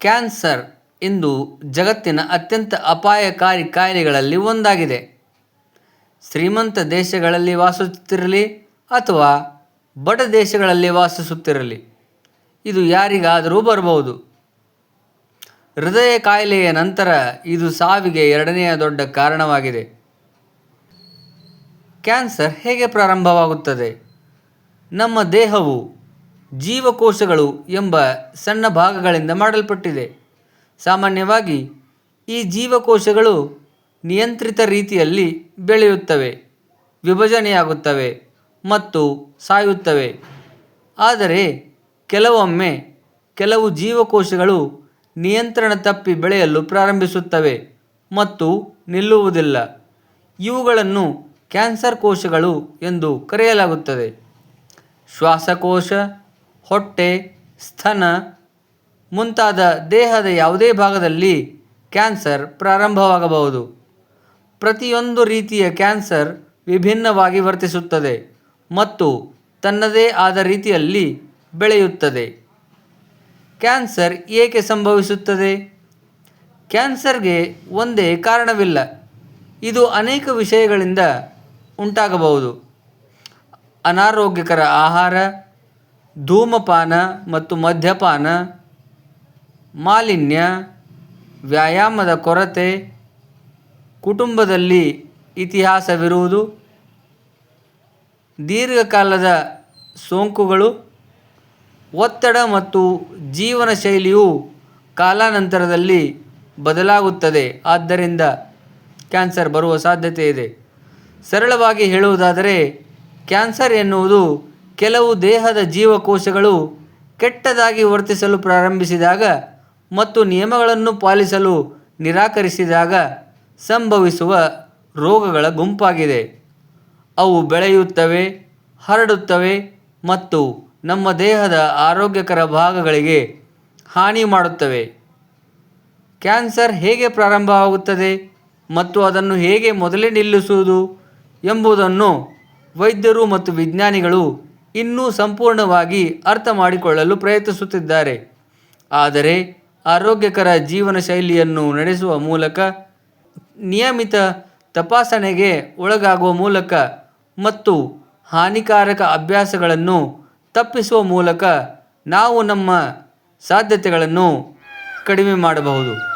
Cancer ಇಂದು ಜಗತ್ತಿನ ಅತ್ಯಂತ ಅಪಾಯಕಾರಿ ಕಾಯಿಲೆಗಳಲ್ಲಿ ಒಂದಾಗಿದೆ. ಶ್ರೀಮಂತ ದೇಶಗಳಲ್ಲಿ ವಾಸಿಸುತ್ತಿರಲಿ ಅಥವಾ ಬಡ ದೇಶಗಳಲ್ಲಿ ವಾಸಿಸುತ್ತಿರಲಿ, ಇದು ಯಾರಿಗಾದರೂ ಬರಬಹುದು. ಹೃದಯ ಕಾಯಿಲೆಯ ನಂತರ ಇದು ಸಾವಿಗೆ ಎರಡನೆಯ ದೊಡ್ಡ ಕಾರಣವಾಗಿದೆ. ಕ್ಯಾನ್ಸರ್ ಹೇಗೆ ಪ್ರಾರಂಭವಾಗುತ್ತದೆ? ನಮ್ಮ ದೇಹವು ಜೀವಕೋಶಗಳು ಎಂಬ ಸಣ್ಣ ಭಾಗಗಳಿಂದ ಮಾಡಲ್ಪಟ್ಟಿದೆ. ಸಾಮಾನ್ಯವಾಗಿ ಈ ಜೀವಕೋಶಗಳು ನಿಯಂತ್ರಿತ ರೀತಿಯಲ್ಲಿ ಬೆಳೆಯುತ್ತವೆ, ವಿಭಜನೆಯಾಗುತ್ತವೆ ಮತ್ತು ಸಾಯುತ್ತವೆ. ಆದರೆ ಕೆಲವೊಮ್ಮೆ ಕೆಲವು ಜೀವಕೋಶಗಳು ನಿಯಂತ್ರಣ ತಪ್ಪಿ ಬೆಳೆಯಲು ಪ್ರಾರಂಭಿಸುತ್ತವೆ ಮತ್ತು ನಿಲ್ಲುವುದಿಲ್ಲ. ಇವುಗಳನ್ನು ಕ್ಯಾನ್ಸರ್ ಕೋಶಗಳು ಎಂದು ಕರೆಯಲಾಗುತ್ತದೆ. ಶ್ವಾಸಕೋಶ ಹೊಟ್ಟೆ, ಸ್ತನ, ಮುಂತಾದ ದೇಹದ ಯಾವುದೇ ಭಾಗದಲ್ಲಿ ಕ್ಯಾನ್ಸರ್ ಪ್ರಾರಂಭವಾಗಬಹುದು. ಪ್ರತಿಯೊಂದು ರೀತಿಯ ಕ್ಯಾನ್ಸರ್ ವಿಭಿನ್ನವಾಗಿ ವರ್ತಿಸುತ್ತದೆ ಮತ್ತು ತನ್ನದೇ ಆದ ರೀತಿಯಲ್ಲಿ ಬೆಳೆಯುತ್ತದೆ. ಕ್ಯಾನ್ಸರ್ ಏಕೆ ಸಂಭವಿಸುತ್ತದೆ? ಕ್ಯಾನ್ಸರ್ಗೆ ಒಂದೇ ಕಾರಣವಿಲ್ಲ, ಇದು ಅನೇಕ ವಿಷಯಗಳಿಂದ ಉಂಟಾಗಬಹುದು. ಅನಾರೋಗ್ಯಕರ ಆಹಾರ ಧೂಮಪಾನ ಮತ್ತು ಮದ್ಯಪಾನ, ಮಾಲಿನ್ಯ, ವ್ಯಾಯಾಮದ ಕೊರತೆ, ಕುಟುಂಬದಲ್ಲಿ ಇತಿಹಾಸವಿರುವುದು, ದೀರ್ಘಕಾಲದ ಸೋಂಕುಗಳು, ಒತ್ತಡ ಮತ್ತು ಜೀವನ ಶೈಲಿಯು ಕಾಲಾನಂತರದಲ್ಲಿ ಬದಲಾಗುತ್ತದೆ. ಆದ್ದರಿಂದ ಕ್ಯಾನ್ಸರ್ ಬರುವ ಸಾಧ್ಯತೆ ಇದೆ. ಸರಳವಾಗಿ ಹೇಳುವುದಾದರೆ, ಕ್ಯಾನ್ಸರ್ ಎನ್ನುವುದು ಕೆಲವು ದೇಹದ ಜೀವಕೋಶಗಳು ಕೆಟ್ಟದಾಗಿ ವರ್ತಿಸಲು ಪ್ರಾರಂಭಿಸಿದಾಗ ಮತ್ತು ನಿಯಮಗಳನ್ನು ಪಾಲಿಸಲು ನಿರಾಕರಿಸಿದಾಗ ಸಂಭವಿಸುವ ರೋಗಗಳ ಗುಂಪಾಗಿದೆ. ಅವು ಬೆಳೆಯುತ್ತವೆ, ಹರಡುತ್ತವೆ ಮತ್ತು ನಮ್ಮ ದೇಹದ ಆರೋಗ್ಯಕರ ಭಾಗಗಳಿಗೆ ಹಾನಿ ಮಾಡುತ್ತವೆ. ಕ್ಯಾನ್ಸರ್ ಹೇಗೆ ಪ್ರಾರಂಭವಾಗುತ್ತದೆ ಮತ್ತು ಅದನ್ನು ಹೇಗೆ ಮೊದಲೇ ನಿಲ್ಲಿಸುವುದು ಎಂಬುದನ್ನು ವೈದ್ಯರು ಮತ್ತು ವಿಜ್ಞಾನಿಗಳು ಇನ್ನೂ ಸಂಪೂರ್ಣವಾಗಿ ಅರ್ಥ ಮಾಡಿಕೊಳ್ಳಲು ಪ್ರಯತ್ನಿಸುತ್ತಿದ್ದಾರೆ. ಆದರೆ ಆರೋಗ್ಯಕರ ಜೀವನ ಶೈಲಿಯನ್ನು ನಡೆಸುವ ಮೂಲಕ, ನಿಯಮಿತ ತಪಾಸಣೆಗೆ ಒಳಗಾಗುವ ಮೂಲಕ ಮತ್ತು ಹಾನಿಕಾರಕ ಅಭ್ಯಾಸಗಳನ್ನು ತಪ್ಪಿಸುವ ಮೂಲಕ ನಾವು ನಮ್ಮ ಸಾಧ್ಯತೆಗಳನ್ನು ಕಡಿಮೆ ಮಾಡಬಹುದು.